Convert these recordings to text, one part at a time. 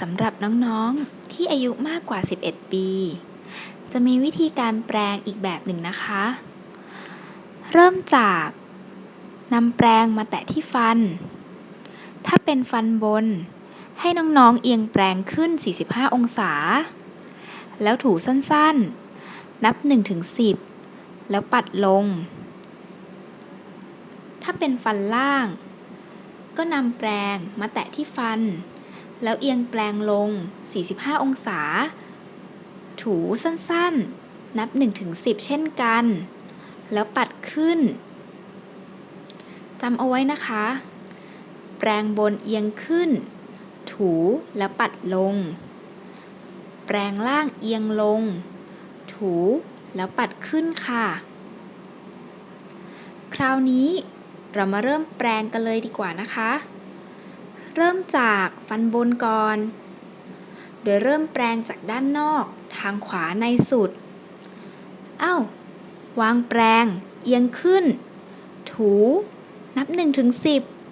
สำหรับน้องๆ ที่อายุมากกว่า 11 ปี จะมีวิธีการแปรงอีกแบบหนึ่งนะคะ เริ่มจากนำแปรงมาแตะที่ฟัน ถ้าเป็นฟันบน ให้น้องๆ เอียงแปรงขึ้น 45 องศา แล้วถูสั้นๆ นับ 1-10 แล้วปัดลง ถ้าเป็นฟันล่าง ก็นำแปรงมาแตะที่ฟัน แล้วเอียงแปรงลง 45 องศา ถูสั้นๆ นับ 1-10 เช่นกัน แล้วปัดขึ้นจำเอาไว้นะคะ แปรงบนเอียงขึ้น ถูแล้วปัดลง แปรงล่างเอียงลง ถูแล้วปัดขึ้นค่ะ คราวนี้เรามาเริ่มแปรงกันเลยดีกว่านะคะ เริ่มจากฟันบนก่อน โดยเริ่มแปรงจากด้านนอกทางขวาในสุด เอ้า วางแปรงเอียงขึ้น ถู นับ1ถึง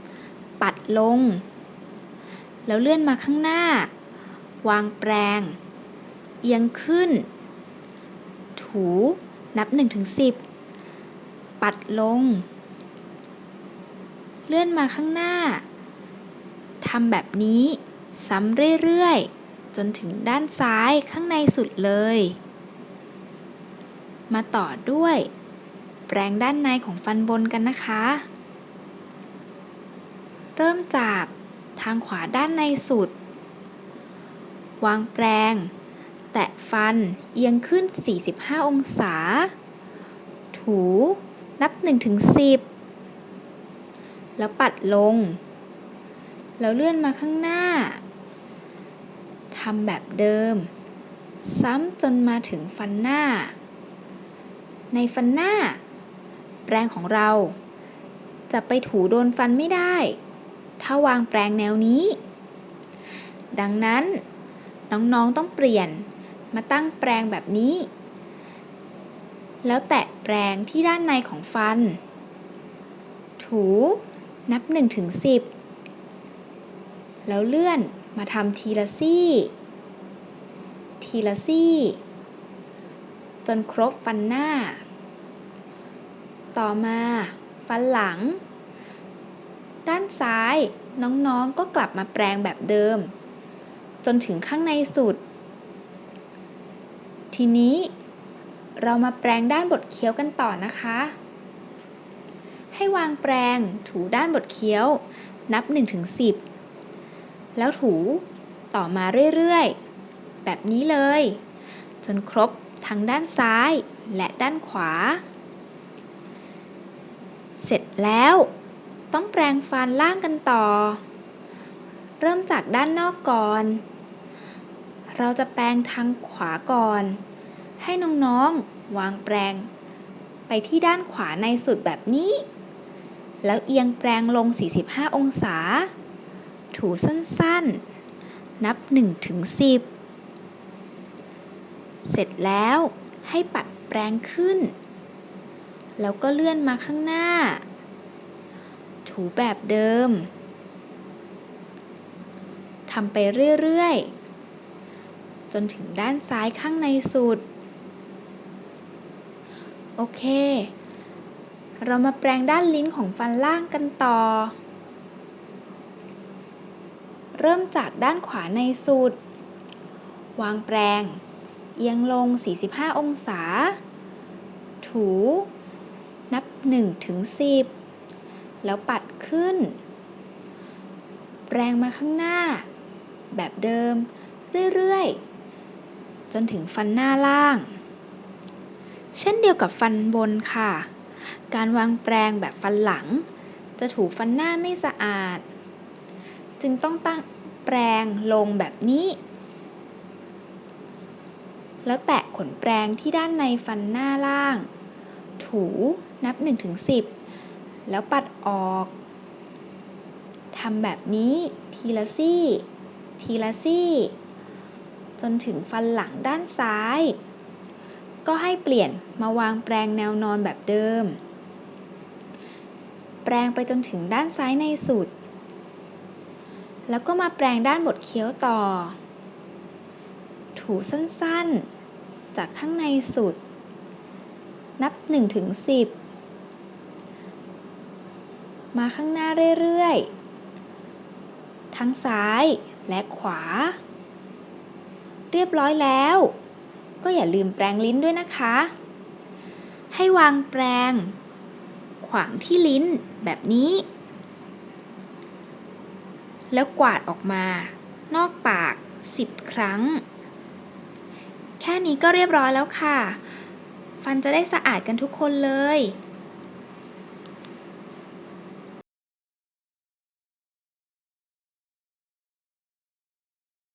10 ปัดลง แล้วเลื่อนมาข้างหน้า วางแปรงเอียงขึ้น ถู นับ1ถึง10 ปัดลง เลื่อนมาข้างหน้า ทำแบบนี้ ซ้ำเรื่อยๆ จนถึงด้านซ้ายข้างในสุดเลย มาต่อด้วย แปรงด้านในของฟันบนกันนะคะ เริ่มจากทางขวาด้านในสุด วางแปรงแตะฟันเอียงขึ้น 45 องศา ถู นับ 1-10 แล้วปัดลง แล้วเลื่อนมาข้างหน้าทำแบบเดิม ซ้ำจนมาถึงฟันหน้า ในฟันหน้า แปรงของเรา จะไปถูโดนฟันไม่ได้ ถ้าวางแปรงแนวนี้ ดังนั้น น้องๆต้องเปลี่ยนมาตั้งแปรงแบบนี้ แล้วแตะแปรงที่ด้านในของฟัน ถูนับ1-10 แล้วเลื่อนมาทำทีละซี่ ทีละซี่ จนครบฟันหน้า ต่อมาฟันหลัง ด้านซ้ายน้องๆก็กลับมาแปรงแบบเดิม จนถึงข้างในสุด ทีนี้เรามาแปรงด้านบดเคี้ยวกันต่อนะคะ ให้วางแปรงถูด้านบดเคี้ยว นับ 1-10 แล้วถูต่อมาเรื่อยๆ แบบนี้เลย จนครบทั้งด้านซ้ายและด้านขวา เสร็จแล้วต้องแปรงฟันล่างกันต่อ เริ่มจากด้านนอกก่อน เราจะแปรงทางขวาก่อน ให้น้องๆวางแปรงไปที่ด้านขวาในสุดแบบนี้ แล้วเอียงแปรงลง 45 องศา ถูสั้นๆ นับ1-10 เสร็จแล้วให้ปัดแปรงขึ้น แล้วก็เลื่อนมาข้างหน้า ถูแบบเดิมทำไปเรื่อยๆ จนถึงด้านซ้ายข้างในสุด โอเค เรามาแปรงด้านลิ้นของฟันล่างกันต่อ เริ่มจากด้านขวาในสุด วางแปรง เอียงลง 45 องศา ถู นับ 1 ถึง 10 แล้วปัดขึ้น แปรงมาข้างหน้า แบบเดิม เรื่อยๆ จนถึงฟันหน้าล่าง เช่นเดียวกับฟันบนค่ะ การวางแปรงแบบฟันหลัง จะถูฟันหน้าไม่สะอาดจึงต้องตั้ง แปรงลงแบบนี้ แล้วแตะขนแปรงที่ด้านในฟันหน้าล่าง ถูนับ1-10แล้วปัดออกทำแบบนี้ทีละซี่ ทีละซี่ จนถึงฟันหลังด้านซ้าย ก็ให้เปลี่ยนมาวางแปรงแนวนอนแบบเดิม แปรงไปจนถึงด้านซ้ายในสุด แล้วก็มาแปรงด้านบดเคี้ยวต่อ ถูสั้นๆ จากข้างในสุด นับ1ถึง10 มาข้างหน้าเรื่อยๆ ทั้งซ้ายและขวา เรียบร้อยแล้ว ก็อย่าลืมแปรงลิ้นด้วยนะคะ ให้วางแปรง ขวางที่ลิ้นแบบนี้ แล้วกวาดออกมา นอกปาก 10 ครั้ง แค่นี้ก็เรียบร้อยแล้วค่ะ ฟันจะได้สะอาดกันทุกคนเลย